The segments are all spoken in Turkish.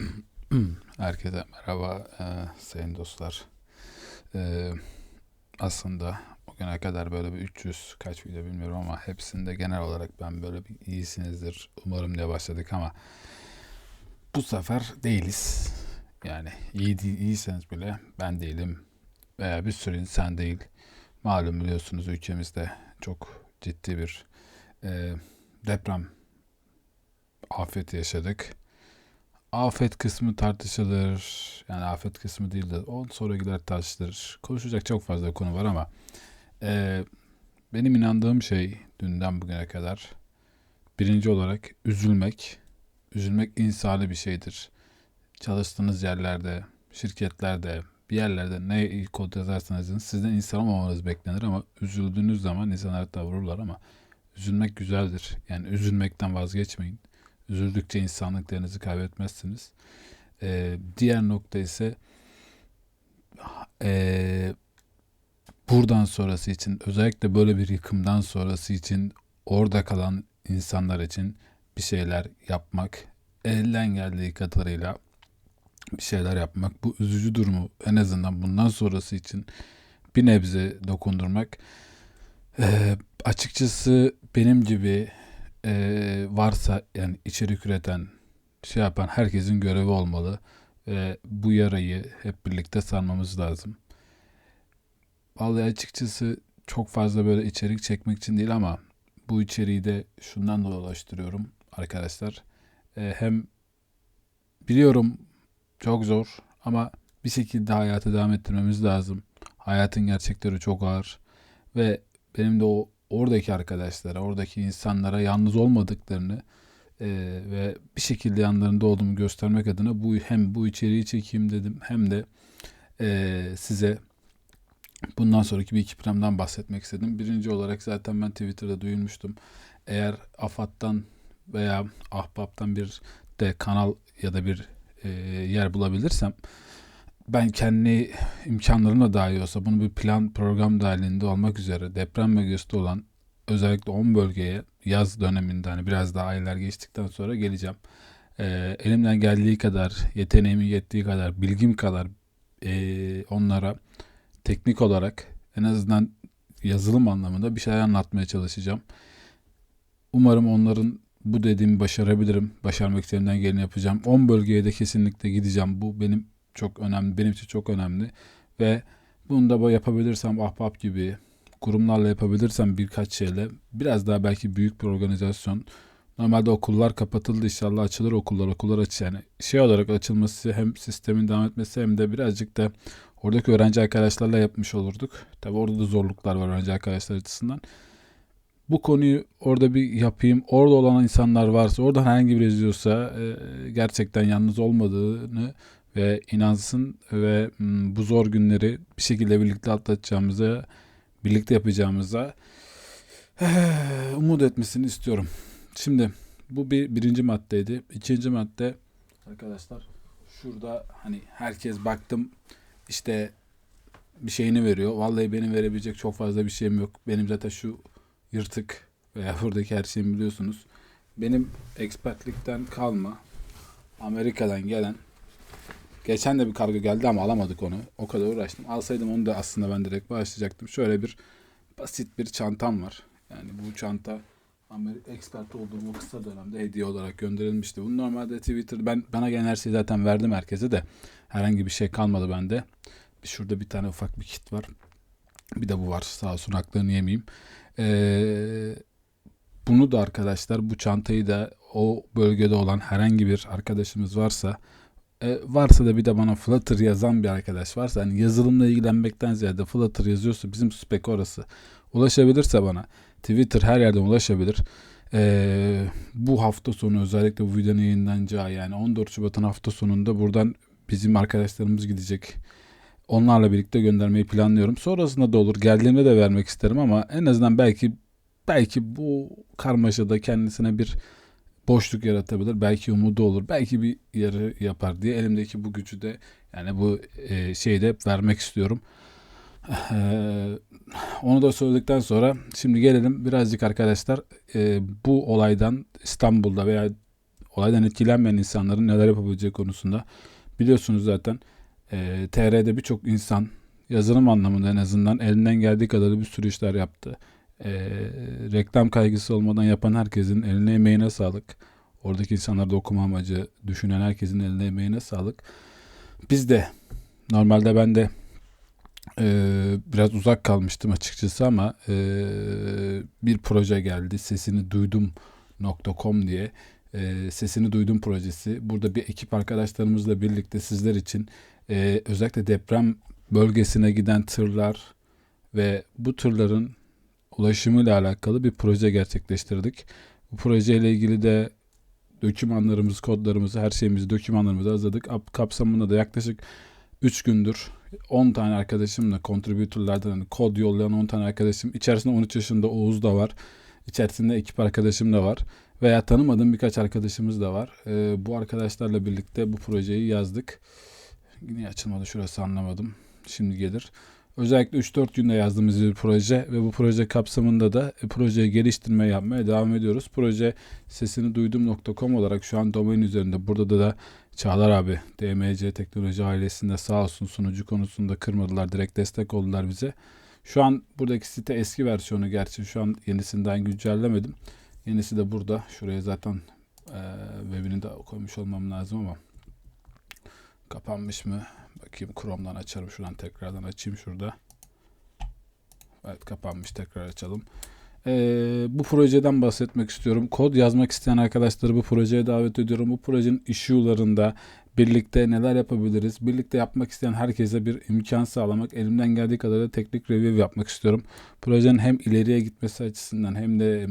Herkese merhaba e, sayın dostlar. E, aslında o güne kadar böyle bir 300 kaç video bilmiyorum ama hepsinde genel olarak ben böyle bir iyisinizdir umarım diye başladık ama bu sefer değiliz. Yani iyi değil, iyiyseniz bile ben değilim veya bir sürü insan değil. Malum biliyorsunuz ülkemizde çok ciddi bir e, deprem afeti yaşadık afet kısmı tartışılır. Yani afet kısmı değil de on sonra gider tartışılır. Konuşacak çok fazla konu var ama e, benim inandığım şey dünden bugüne kadar birinci olarak üzülmek. Üzülmek insani bir şeydir. Çalıştığınız yerlerde, şirketlerde, bir yerlerde ne kod yazarsanız sizden insan olmamanız beklenir ama üzüldüğünüz zaman insanlar da vururlar ama üzülmek güzeldir. Yani üzülmekten vazgeçmeyin. Üzüldükçe insanlık değerinizi kaybetmezsiniz. Ee, diğer nokta ise e, buradan sonrası için özellikle böyle bir yıkımdan sonrası için orada kalan insanlar için bir şeyler yapmak elden geldiği kadarıyla bir şeyler yapmak bu üzücü durumu en azından bundan sonrası için bir nebze dokundurmak ee, açıkçası benim gibi e, varsa yani içerik üreten şey yapan herkesin görevi olmalı ve bu yarayı hep birlikte sarmamız lazım. Vallahi açıkçası çok fazla böyle içerik çekmek için değil ama bu içeriği de şundan dolaştırıyorum arkadaşlar. E, hem biliyorum çok zor ama bir şekilde hayatı devam ettirmemiz lazım. Hayatın gerçekleri çok ağır ve benim de o oradaki arkadaşlara, oradaki insanlara yalnız olmadıklarını e, ve bir şekilde yanlarında olduğumu göstermek adına bu hem bu içeriği çekeyim dedim hem de e, size bundan sonraki bir iki plandan bahsetmek istedim. Birinci olarak zaten ben Twitter'da duyurmuştum. Eğer AFAD'dan veya Ahbap'tan bir de kanal ya da bir e, yer bulabilirsem ben kendi imkanlarımla dahi olsa bunu bir plan program dahilinde olmak üzere deprem bölgesi olan özellikle 10 bölgeye yaz döneminde hani biraz daha aylar geçtikten sonra geleceğim. Ee, elimden geldiği kadar, yeteneğimin yettiği kadar, bilgim kadar e, onlara teknik olarak en azından yazılım anlamında bir şeyler anlatmaya çalışacağım. Umarım onların bu dediğimi başarabilirim. Başarmak için elimden geleni yapacağım. 10 bölgeye de kesinlikle gideceğim. Bu benim çok önemli. Benim için çok önemli. Ve bunu da yapabilirsem ahbap gibi kurumlarla yapabilirsem birkaç şeyle biraz daha belki büyük bir organizasyon. Normalde okullar kapatıldı inşallah açılır okullar okullar aç yani şey olarak açılması hem sistemin devam etmesi hem de birazcık da oradaki öğrenci arkadaşlarla yapmış olurduk. Tabi orada da zorluklar var öğrenci arkadaşlar açısından. Bu konuyu orada bir yapayım. Orada olan insanlar varsa, orada herhangi bir izliyorsa gerçekten yalnız olmadığını ve inansın ve bu zor günleri bir şekilde birlikte atlatacağımıza, birlikte yapacağımıza umut etmesini istiyorum. Şimdi bu bir birinci maddeydi. İkinci madde arkadaşlar şurada hani herkes baktım işte bir şeyini veriyor. Vallahi benim verebilecek çok fazla bir şeyim yok. Benim zaten şu yırtık veya buradaki her şeyimi biliyorsunuz. Benim expertlikten kalma Amerika'dan gelen Geçen de bir kargo geldi ama alamadık onu. O kadar uğraştım. Alsaydım onu da aslında ben direkt başlayacaktım. Şöyle bir basit bir çantam var. Yani bu çanta Amerika expert olduğum o kısa dönemde hediye olarak gönderilmişti. Bu normalde Twitter ben bana gelen her şeyi zaten verdim herkese de herhangi bir şey kalmadı bende. Şurada bir tane ufak bir kit var. Bir de bu var. Sağ olsun haklarını yemeyeyim. Ee, bunu da arkadaşlar bu çantayı da o bölgede olan herhangi bir arkadaşımız varsa e, varsa da bir de bana Flutter yazan bir arkadaş varsa hani yazılımla ilgilenmekten ziyade Flutter yazıyorsa bizim spek orası ulaşabilirse bana Twitter her yerden ulaşabilir. E, bu hafta sonu özellikle bu videonun yayınlanacağı yani 14 Şubat'ın hafta sonunda buradan bizim arkadaşlarımız gidecek. Onlarla birlikte göndermeyi planlıyorum. Sonrasında da olur. Geldiğimde de vermek isterim ama en azından belki belki bu karmaşada kendisine bir boşluk yaratabilir. Belki umudu olur. Belki bir yarı yapar diye elimdeki bu gücü de yani bu e, şeyi de vermek istiyorum. Onu da söyledikten sonra şimdi gelelim birazcık arkadaşlar e, bu olaydan İstanbul'da veya olaydan etkilenmeyen insanların neler yapabileceği konusunda biliyorsunuz zaten e, TR'de birçok insan yazılım anlamında en azından elinden geldiği kadar bir sürü işler yaptı. E, reklam kaygısı olmadan yapan herkesin eline emeğine sağlık. Oradaki insanlarda okuma amacı düşünen herkesin eline emeğine sağlık. Biz de normalde ben de e, biraz uzak kalmıştım açıkçası ama e, bir proje geldi. Sesini duydum .com diye e, Sesini Duydum projesi. Burada bir ekip arkadaşlarımızla birlikte sizler için e, özellikle deprem bölgesine giden tırlar ve bu tırların ulaşımıyla alakalı bir proje gerçekleştirdik. Bu projeyle ilgili de dokümanlarımız, kodlarımızı, her şeyimizi, dokümanlarımızı hazırladık. Kapsamında da yaklaşık 3 gündür 10 tane arkadaşımla contributorlardan hani kod yollayan 10 tane arkadaşım. İçerisinde 13 yaşında Oğuz da var. İçerisinde ekip arkadaşım da var. Veya tanımadığım birkaç arkadaşımız da var. Ee, bu arkadaşlarla birlikte bu projeyi yazdık. Niye açılmadı şurası anlamadım. Şimdi gelir. Özellikle 3-4 günde yazdığımız bir proje ve bu proje kapsamında da e, projeyi geliştirme yapmaya devam ediyoruz. Proje sesini duydum.com olarak şu an domain üzerinde. Burada da, da Çağlar abi DMC Teknoloji ailesinde sağ olsun sunucu konusunda kırmadılar. Direkt destek oldular bize. Şu an buradaki site eski versiyonu gerçi şu an yenisinden güncellemedim. Yenisi de burada. Şuraya zaten e, webini de koymuş olmam lazım ama kapanmış mı? Bakayım Chrome'dan açarım. Şuradan tekrardan açayım şurada. Evet kapanmış. Tekrar açalım. Ee, bu projeden bahsetmek istiyorum. Kod yazmak isteyen arkadaşları bu projeye davet ediyorum. Bu projenin issue'larında birlikte neler yapabiliriz? Birlikte yapmak isteyen herkese bir imkan sağlamak. Elimden geldiği kadar da teknik review yapmak istiyorum. Projenin hem ileriye gitmesi açısından hem de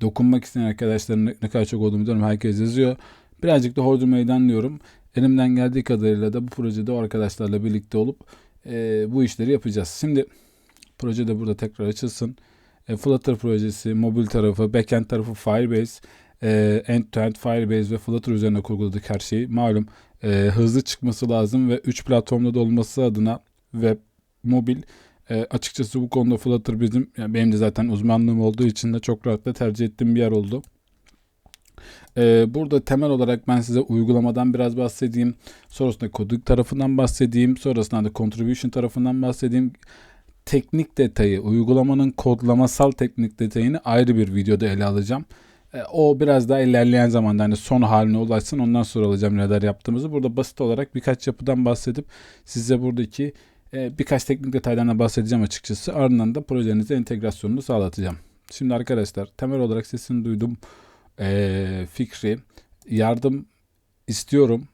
dokunmak isteyen arkadaşların ne kadar çok olduğunu biliyorum. Herkes yazıyor. Birazcık da hordu meydanlıyorum. Elimden geldiği kadarıyla da bu projede o arkadaşlarla birlikte olup e, bu işleri yapacağız. Şimdi projede burada tekrar açılsın. E, Flutter projesi, mobil tarafı, backend tarafı Firebase, e, end-to-end Firebase ve Flutter üzerine kurguladık her şeyi. Malum e, hızlı çıkması lazım ve 3 platformda da olması adına web, mobil e, açıkçası bu konuda Flutter bizim yani benim de zaten uzmanlığım olduğu için de çok rahatla tercih ettiğim bir yer oldu. E, burada temel olarak ben size uygulamadan biraz bahsedeyim. Sonrasında koduk tarafından bahsedeyim. Sonrasında da contribution tarafından bahsedeyim. Teknik detayı, uygulamanın kodlamasal teknik detayını ayrı bir videoda ele alacağım. E, o biraz daha ilerleyen zamanda hani son haline ulaşsın ondan sonra alacağım neler yaptığımızı. Burada basit olarak birkaç yapıdan bahsedip size buradaki e, birkaç teknik detaylarına bahsedeceğim açıkçası. Ardından da projenize entegrasyonunu sağlatacağım. Şimdi arkadaşlar temel olarak sesini duydum e, fikri yardım istiyorum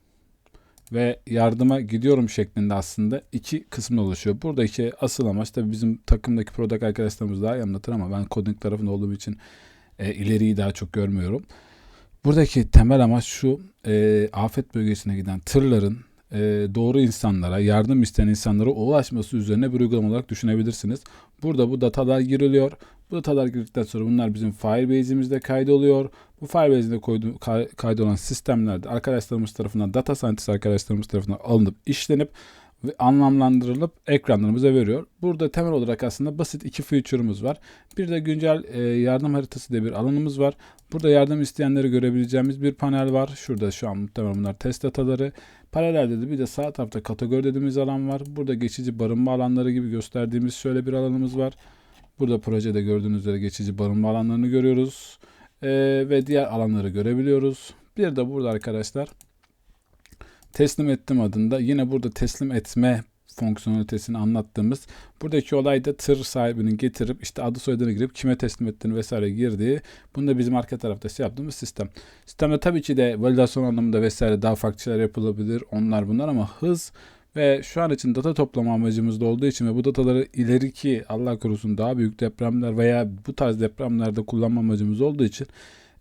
ve yardıma gidiyorum şeklinde aslında iki kısımda oluşuyor. Buradaki asıl amaç tabii bizim takımdaki product arkadaşlarımız daha iyi anlatır ama ben coding tarafında olduğum için e, ileriyi daha çok görmüyorum. Buradaki temel amaç şu e, afet bölgesine giden tırların e, doğru insanlara, yardım isteyen insanlara ulaşması üzerine bir uygulama olarak düşünebilirsiniz. Burada bu datalar giriliyor. Bu datalar girdikten sonra bunlar bizim Firebase'imizde kaydoluyor. Bu Firebase'de kaydolan sistemlerde arkadaşlarımız tarafından, data scientist arkadaşlarımız tarafından alınıp, işlenip ve anlamlandırılıp ekranlarımıza veriyor. Burada temel olarak aslında basit iki feature'ımız var. Bir de güncel e, yardım haritası diye bir alanımız var. Burada yardım isteyenleri görebileceğimiz bir panel var. Şurada şu an muhtemelen bunlar test dataları. Paralelde de bir de sağ tarafta kategori dediğimiz alan var. Burada geçici barınma alanları gibi gösterdiğimiz şöyle bir alanımız var. Burada projede gördüğünüz üzere geçici barınma alanlarını görüyoruz. Ee, ve diğer alanları görebiliyoruz. Bir de burada arkadaşlar teslim ettim adında yine burada teslim etme fonksiyonelitesini anlattığımız buradaki olay da tır sahibinin getirip işte adı soyadını girip kime teslim ettiğini vesaire girdiği bunu da bizim arka tarafta şey yaptığımız sistem. Sistemde tabii ki de validasyon anlamında vesaire daha farklı şeyler yapılabilir onlar bunlar ama hız ve şu an için data toplama amacımız da olduğu için ve bu dataları ileriki Allah korusun daha büyük depremler veya bu tarz depremlerde kullanma amacımız olduğu için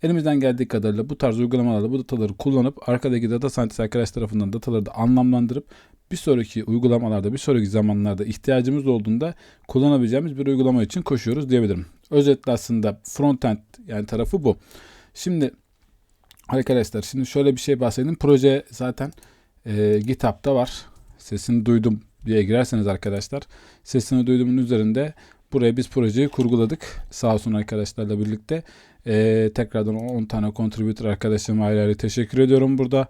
elimizden geldiği kadarıyla bu tarz uygulamalarla bu dataları kullanıp arkadaki data scientist arkadaş tarafından dataları da anlamlandırıp bir sonraki uygulamalarda bir sonraki zamanlarda ihtiyacımız olduğunda kullanabileceğimiz bir uygulama için koşuyoruz diyebilirim. Özetle aslında frontend yani tarafı bu. Şimdi arkadaşlar şimdi şöyle bir şey bahsedeyim. Proje zaten e, GitHub'da var sesini duydum diye girerseniz arkadaşlar sesini duyduğumun üzerinde buraya biz projeyi kurguladık sağ olsun arkadaşlarla birlikte. Ee, tekrardan 10 tane contributor arkadaşlarıma ayrı ayrı teşekkür ediyorum burada.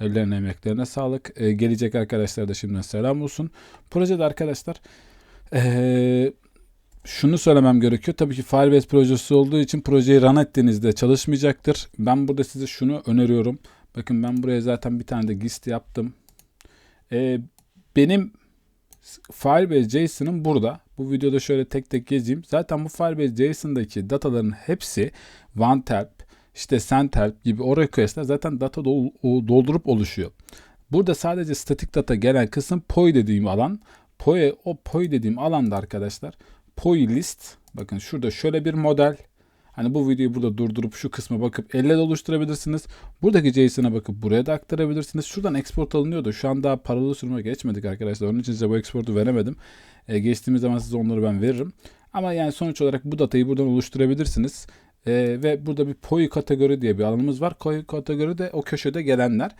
Ellerine emeklerine sağlık. Ee, gelecek arkadaşlar da şimdiden selam olsun. Projede arkadaşlar ee, şunu söylemem gerekiyor. Tabii ki Firebase projesi olduğu için projeyi run ettiğinizde çalışmayacaktır. Ben burada size şunu öneriyorum. Bakın ben buraya zaten bir tane de gist yaptım. Ee, benim Firebase JSON'ım burada. Bu videoda şöyle tek tek gezeyim. Zaten bu Firebase JSON'daki dataların hepsi OneTelp, işte SendTelp gibi o request'ler zaten data doldurup oluşuyor. Burada sadece statik data gelen kısım POI dediğim alan. POI, o POI dediğim alanda arkadaşlar POI list. Bakın şurada şöyle bir model. Hani bu videoyu burada durdurup şu kısma bakıp elle de oluşturabilirsiniz. Buradaki JSON'a bakıp buraya da aktarabilirsiniz. Şuradan export alınıyordu. Şu an daha paralı sürüme geçmedik arkadaşlar. Onun için size bu export'u veremedim. E, geçtiğimiz zaman size onları ben veririm. Ama yani sonuç olarak bu datayı buradan oluşturabilirsiniz. E, ve burada bir POI kategori diye bir alanımız var. POI kategori de o köşede gelenler.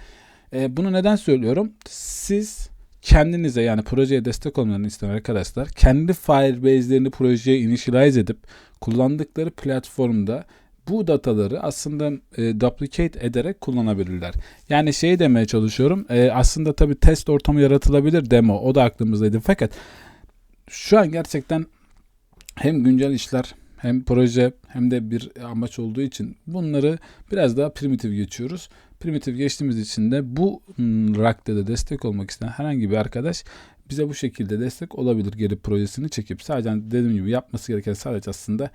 E, bunu neden söylüyorum? Siz kendinize yani projeye destek olmanı isteyen arkadaşlar kendi Firebase'lerini projeye initialize edip kullandıkları platformda bu dataları aslında e, duplicate ederek kullanabilirler. Yani şey demeye çalışıyorum. E, aslında tabi test ortamı yaratılabilir demo. O da aklımızdaydı. Fakat şu an gerçekten hem güncel işler hem proje hem de bir amaç olduğu için bunları biraz daha primitif geçiyoruz. Primitif geçtiğimiz için de bu rakte de destek olmak isteyen herhangi bir arkadaş bize bu şekilde destek olabilir geri projesini çekip. Sadece dediğim gibi yapması gereken sadece aslında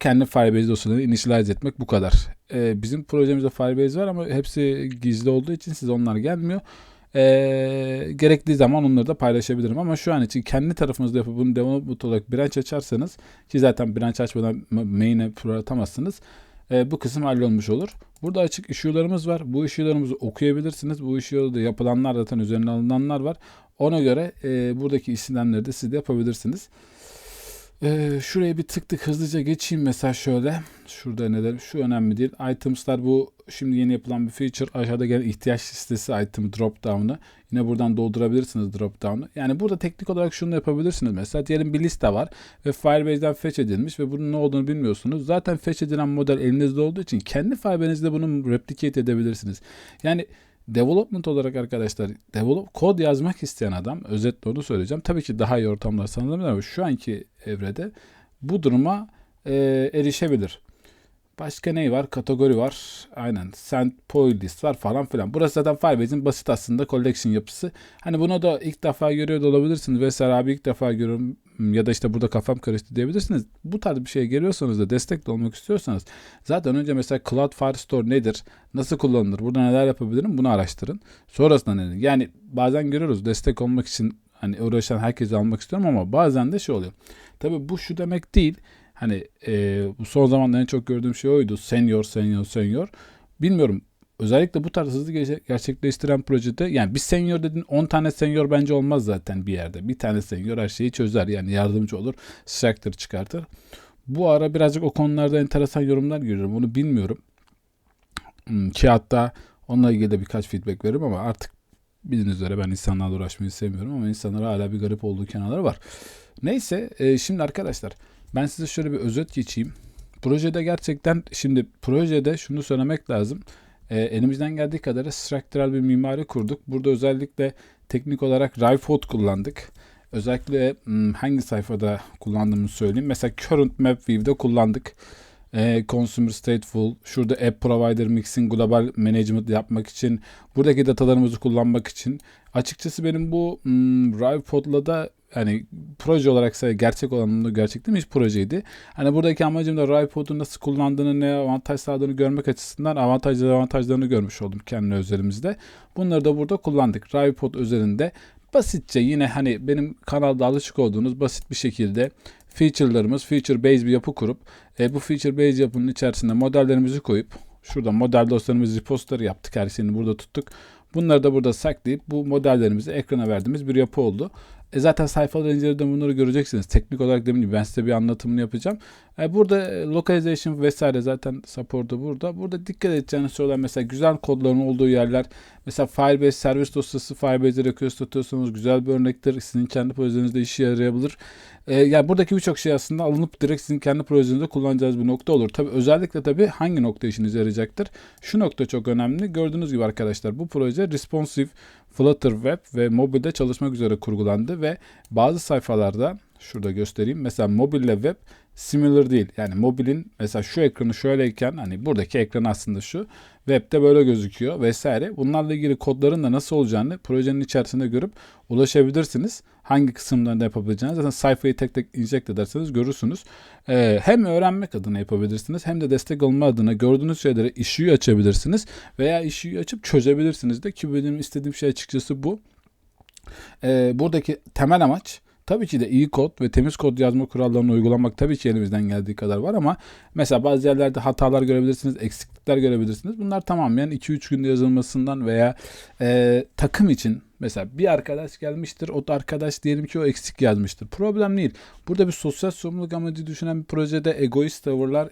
kendi Firebase dosyalarını initialize etmek bu kadar. Ee, bizim projemizde Firebase var ama hepsi gizli olduğu için size onlar gelmiyor. Ee, gerektiği zaman onları da paylaşabilirim ama şu an için kendi tarafınızda yapıp bunu development olarak branch açarsanız ki zaten branch açmadan main'e atamazsınız. E, bu kısım hallolmuş olur. Burada açık issue'larımız var. Bu issue'larımızı okuyabilirsiniz. Bu issue'da yapılanlar zaten üzerine alınanlar var. Ona göre e, buradaki işlemleri de siz de yapabilirsiniz. Ee, şuraya bir tık tık hızlıca geçeyim mesela şöyle. Şurada ne dedim? Şu önemli değil. Items'lar bu şimdi yeni yapılan bir feature. Aşağıda gelen ihtiyaç listesi item drop down'ı. Yine buradan doldurabilirsiniz drop down'ı. Yani burada teknik olarak şunu yapabilirsiniz. Mesela diyelim bir liste var ve Firebase'den fetch edilmiş ve bunun ne olduğunu bilmiyorsunuz. Zaten fetch edilen model elinizde olduğu için kendi Firebase'de bunu replicate edebilirsiniz. Yani Development olarak arkadaşlar develop kod yazmak isteyen adam özetle onu söyleyeceğim. Tabii ki daha iyi ortamlar sanılabilir ama şu anki evrede bu duruma e, erişebilir. Başka ne var? Kategori var. Aynen. Send point list var falan filan. Burası zaten Firebase'in basit aslında collection yapısı. Hani bunu da ilk defa görüyor da olabilirsiniz. Vesaire abi ilk defa görüyorum ya da işte burada kafam karıştı diyebilirsiniz. Bu tarz bir şeye geliyorsanız da destek de olmak istiyorsanız zaten önce mesela Cloud Firestore nedir? Nasıl kullanılır? Burada neler yapabilirim? Bunu araştırın. Sonrasında nedir? Yani bazen görüyoruz destek olmak için hani uğraşan herkesi almak istiyorum ama bazen de şey oluyor. Tabii bu şu demek değil. Hani e, bu son zamanlarda en çok gördüğüm şey oydu. Senior, senior, senior. Bilmiyorum. Özellikle bu tarz hızlı gerçekleştiren projede yani bir senior dedin 10 tane senior bence olmaz zaten bir yerde. Bir tane senior her şeyi çözer yani yardımcı olur. Structure çıkartır. Bu ara birazcık o konularda enteresan yorumlar görüyorum. Bunu bilmiyorum. Hmm, ki hatta onunla ilgili de birkaç feedback veririm ama artık bildiğiniz üzere ben insanlarla uğraşmayı sevmiyorum ama insanlara hala bir garip olduğu kenarları var. Neyse e, şimdi arkadaşlar ben size şöyle bir özet geçeyim. Projede gerçekten şimdi projede şunu söylemek lazım. E, elimizden geldiği kadar structural bir mimari kurduk. Burada özellikle teknik olarak Rifod kullandık. Özellikle hmm, hangi sayfada kullandığımı söyleyeyim. Mesela Current Map View'de kullandık. E, Consumer Stateful, şurada App Provider Mixing Global Management yapmak için, buradaki datalarımızı kullanmak için. Açıkçası benim bu hmm, Rifod'la da hani proje olarak ise gerçek olanında gerçek değil mi? Hiç projeydi. Hani buradaki amacım da Ripod'u nasıl kullandığını, ne avantaj sağladığını görmek açısından avantajlı avantajlarını görmüş oldum kendi özelimizde. Bunları da burada kullandık. Ripod üzerinde basitçe yine hani benim kanalda alışık olduğunuz basit bir şekilde feature'larımız, feature base bir yapı kurup e, bu feature base yapının içerisinde modellerimizi koyup şurada model dosyalarımızı repository yaptık. Her şeyini burada tuttuk. Bunları da burada saklayıp bu modellerimizi ekrana verdiğimiz bir yapı oldu. E zaten sayfalar incelerinde bunları göreceksiniz. Teknik olarak demin ben size bir anlatımını yapacağım. E burada e, localization vesaire zaten support'u burada. Burada dikkat edeceğiniz sorular mesela güzel kodların olduğu yerler. Mesela Firebase servis dosyası Firebase'e request atıyorsanız güzel bir örnektir. Sizin kendi projenizde işe yarayabilir. E, yani buradaki birçok şey aslında alınıp direkt sizin kendi projenizde kullanacağınız bir nokta olur. Tabi özellikle tabi hangi nokta işinize yarayacaktır? Şu nokta çok önemli. Gördüğünüz gibi arkadaşlar bu proje responsive Flutter Web ve mobilde çalışmak üzere kurgulandı ve bazı sayfalarda şurada göstereyim. Mesela mobille web similar değil. Yani mobilin mesela şu ekranı şöyleyken hani buradaki ekran aslında şu. Web'de böyle gözüküyor vesaire. Bunlarla ilgili kodların da nasıl olacağını projenin içerisinde görüp ulaşabilirsiniz. Hangi kısımlarında yapabileceğiniz zaten sayfayı tek tek inject ederseniz görürsünüz. Ee, hem öğrenmek adına yapabilirsiniz hem de destek olma adına gördüğünüz şeyleri issue açabilirsiniz veya issue açıp çözebilirsiniz de ki benim istediğim şey açıkçası bu. Ee, buradaki temel amaç Tabii ki de iyi kod ve temiz kod yazma kurallarını uygulamak tabii ki elimizden geldiği kadar var ama mesela bazı yerlerde hatalar görebilirsiniz, eksiklikler görebilirsiniz. Bunlar tamamen 2-3 günde yazılmasından veya e, takım için mesela bir arkadaş gelmiştir, o da arkadaş diyelim ki o eksik yazmıştır. Problem değil. Burada bir sosyal sorumluluk amacı düşünen bir projede egoist tavırlar,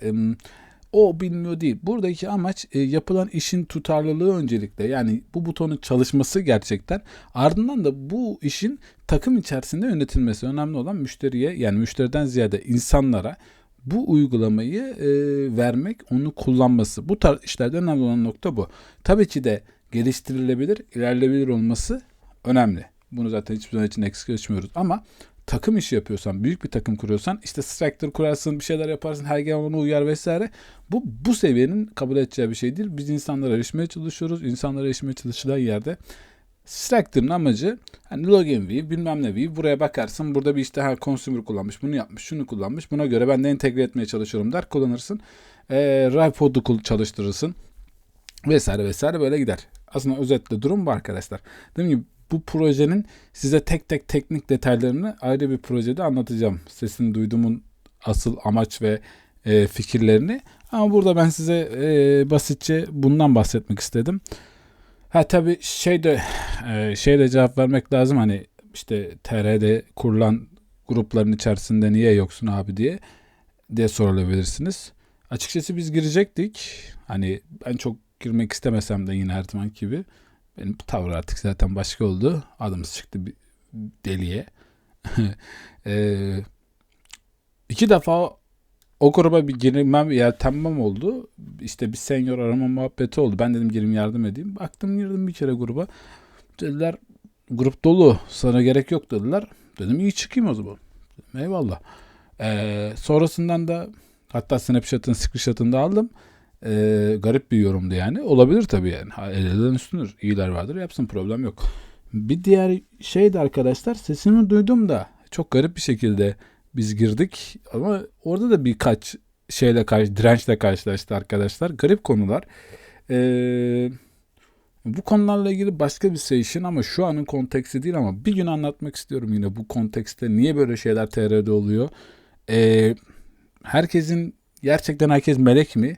o bilmiyor değil. Buradaki amaç e, yapılan işin tutarlılığı öncelikle. Yani bu butonun çalışması gerçekten. Ardından da bu işin takım içerisinde yönetilmesi. Önemli olan müşteriye yani müşteriden ziyade insanlara bu uygulamayı e, vermek, onu kullanması. Bu tarz işlerde önemli olan nokta bu. Tabii ki de geliştirilebilir, ilerleyebilir olması önemli. Bunu zaten hiçbir zaman için eksik geçmiyoruz. Ama takım işi yapıyorsan, büyük bir takım kuruyorsan işte structure kurarsın, bir şeyler yaparsın, her gelen ona uyar vesaire. Bu bu seviyenin kabul edeceği bir şey değil. Biz insanlara erişmeye çalışıyoruz. İnsanlara erişmeye çalışılan yerde Structure'ın amacı hani login view bilmem ne view buraya bakarsın burada bir işte her consumer kullanmış bunu yapmış şunu kullanmış buna göre ben de entegre etmeye çalışıyorum der kullanırsın. E, Ripod'u çalıştırırsın vesaire vesaire böyle gider. Aslında özetle durum bu arkadaşlar. Dediğim gibi bu projenin size tek tek teknik detaylarını ayrı bir projede anlatacağım. Sesini duyduğumun asıl amaç ve e, fikirlerini. Ama burada ben size e, basitçe bundan bahsetmek istedim. Ha tabi şey de e, şey de cevap vermek lazım hani işte TR'de kurulan grupların içerisinde niye yoksun abi diye diye sorulabilirsiniz. Açıkçası biz girecektik. Hani ben çok girmek istemesem de yine her zaman gibi. Benim tavır artık zaten başka oldu. Adımız çıktı bir deliye. e, iki defa o gruba bir girmem yeltenmem oldu. İşte bir senior arama muhabbeti oldu. Ben dedim gireyim yardım edeyim. Baktım girdim bir kere gruba. Dediler grup dolu sana gerek yok dediler. Dedim iyi çıkayım o zaman. Dedim, eyvallah. Ee, sonrasından da hatta Snapchat'ın screenshot'ını da aldım. Ee, garip bir yorumdu yani. Olabilir tabii yani. Elden üstünür. İyiler vardır. Yapsın problem yok. Bir diğer şey de arkadaşlar sesimi duydum da çok garip bir şekilde biz girdik ama orada da birkaç şeyle karşı dirençle karşılaştı arkadaşlar. Garip konular. Ee, bu konularla ilgili başka bir session ama şu anın konteksti değil ama bir gün anlatmak istiyorum yine bu kontekste niye böyle şeyler TR'de oluyor. Ee, herkesin gerçekten herkes melek mi?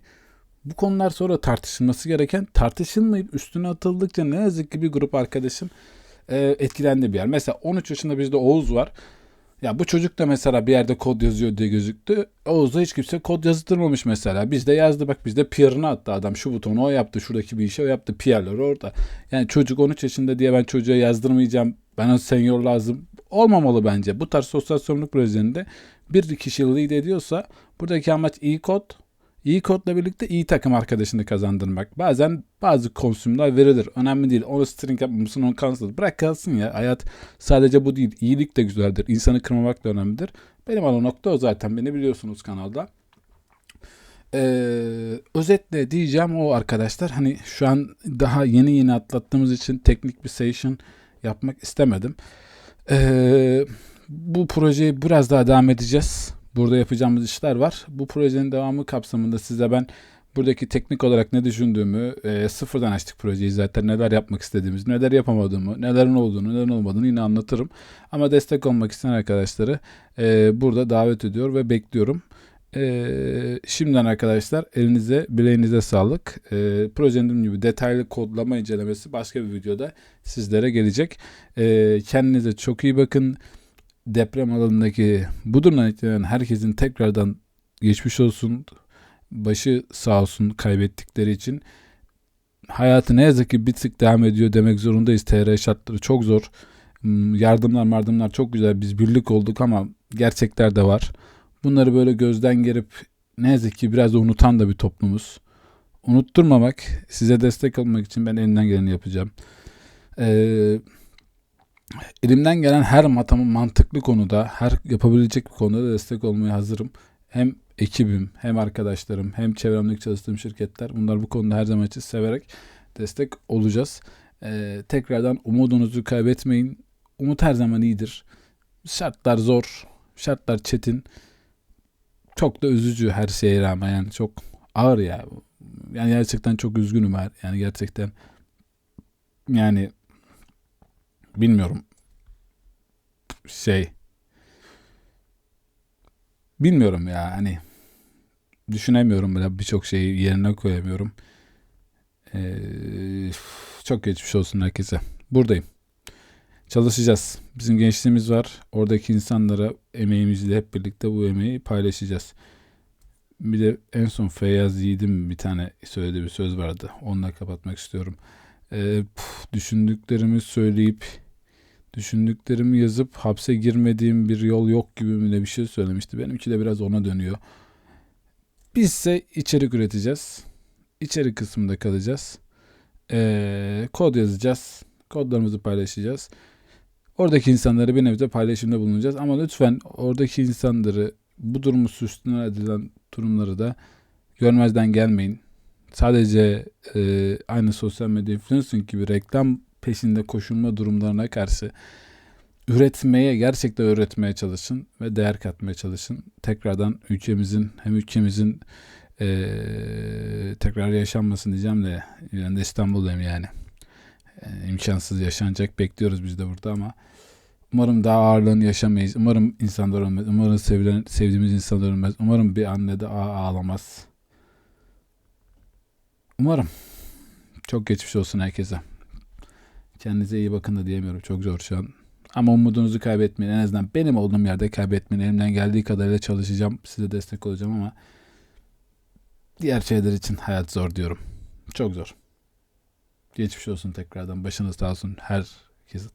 Bu konular sonra tartışılması gereken tartışılmayıp üstüne atıldıkça ne yazık ki bir grup arkadaşım e, etkilendi bir yer. Mesela 13 yaşında bizde Oğuz var. Ya bu çocuk da mesela bir yerde kod yazıyor diye gözüktü. Oğuz'da hiç kimse kod yazdırmamış mesela. Bizde yazdı bak bizde PR'ını attı adam. Şu butonu o yaptı. Şuradaki bir işi o yaptı. PR'ları orada. Yani çocuk 13 yaşında diye ben çocuğa yazdırmayacağım. Bana senior lazım. Olmamalı bence. Bu tarz sosyal sorumluluk projelerinde bir kişi lead ediyorsa buradaki amaç iyi kod İyi kodla birlikte iyi takım arkadaşını kazandırmak. Bazen bazı konsümler verilir. Önemli değil. Onu string yapmamışsın onu cancel. Bırak kalsın ya. Hayat sadece bu değil. İyilik de güzeldir. İnsanı kırmamak da önemlidir. Benim ana nokta o zaten. Beni biliyorsunuz kanalda. Ee, özetle diyeceğim o arkadaşlar. Hani şu an daha yeni yeni atlattığımız için teknik bir session yapmak istemedim. Ee, bu projeyi biraz daha devam edeceğiz burada yapacağımız işler var. Bu projenin devamı kapsamında size ben buradaki teknik olarak ne düşündüğümü e, sıfırdan açtık projeyi zaten neler yapmak istediğimiz, neler yapamadığımı, nelerin olduğunu, nelerin olmadığını yine anlatırım. Ama destek olmak isteyen arkadaşları e, burada davet ediyor ve bekliyorum. Ee, şimdiden arkadaşlar elinize bileğinize sağlık. Ee, projenin gibi detaylı kodlama incelemesi başka bir videoda sizlere gelecek. Ee, kendinize çok iyi bakın. Deprem alanındaki bu durumdan etkilenen herkesin tekrardan geçmiş olsun. Başı sağ olsun kaybettikleri için. Hayatı ne yazık ki bir tık devam ediyor demek zorundayız. TR şartları çok zor. Hmm, Yardımlar mardımlar çok güzel. Biz birlik olduk ama gerçekler de var. Bunları böyle gözden gerip ne yazık ki biraz da unutan da bir toplumuz. Unutturmamak, size destek olmak için ben elimden geleni yapacağım. Ee, elimden gelen her mantıklı konuda, her yapabilecek bir konuda destek olmaya hazırım. Hem ekibim, hem arkadaşlarım, hem çevremdeki çalıştığım şirketler bunlar bu konuda her zaman için severek destek olacağız. Ee, tekrardan umudunuzu kaybetmeyin. Umut her zaman iyidir. Şartlar zor, şartlar çetin. Çok da üzücü her şeye rağmen yani çok ağır ya. Yani gerçekten çok üzgünüm. Yani gerçekten yani bilmiyorum şey bilmiyorum ya hani düşünemiyorum bile birçok şeyi yerine koyamıyorum. Ee, çok geçmiş olsun herkese. Buradayım. Çalışacağız. Bizim gençliğimiz var. Oradaki insanlara emeğimizle hep birlikte bu emeği paylaşacağız. Bir de en son Feyyaz Yiğit'in bir tane söylediği bir söz vardı. Onunla kapatmak istiyorum. Ee, puf, düşündüklerimi söyleyip düşündüklerimi yazıp hapse girmediğim bir yol yok gibi mi bir şey söylemişti. Benimki de biraz ona dönüyor. Biz ise içerik üreteceğiz. İçerik kısmında kalacağız. Ee, kod yazacağız. Kodlarımızı paylaşacağız. Oradaki insanları bir nebze paylaşımda bulunacağız. Ama lütfen oradaki insanları bu durumu suçlanan edilen durumları da görmezden gelmeyin. Sadece e, aynı sosyal medya influencer gibi reklam peşinde koşulma durumlarına karşı üretmeye, gerçekten üretmeye çalışın ve değer katmaya çalışın. Tekrardan ülkemizin hem ülkemizin e, tekrar yaşanmasın diyeceğim de ben de İstanbul'dayım yani. E, imkansız yaşanacak bekliyoruz biz de burada ama umarım daha ağırlığını yaşamayız. Umarım insanlar ölmez. Umarım sevilen, sevdiğimiz insanlar ölmez. Umarım bir anne de ağ ağlamaz. Umarım. Çok geçmiş olsun herkese. Kendinize iyi bakın da diyemiyorum. Çok zor şu an. Ama umudunuzu kaybetmeyin. En azından benim olduğum yerde kaybetmeyin. Elimden geldiği kadarıyla çalışacağım. Size destek olacağım ama diğer şeyler için hayat zor diyorum. Çok zor. Geçmiş olsun tekrardan. Başınız sağ olsun. Herkes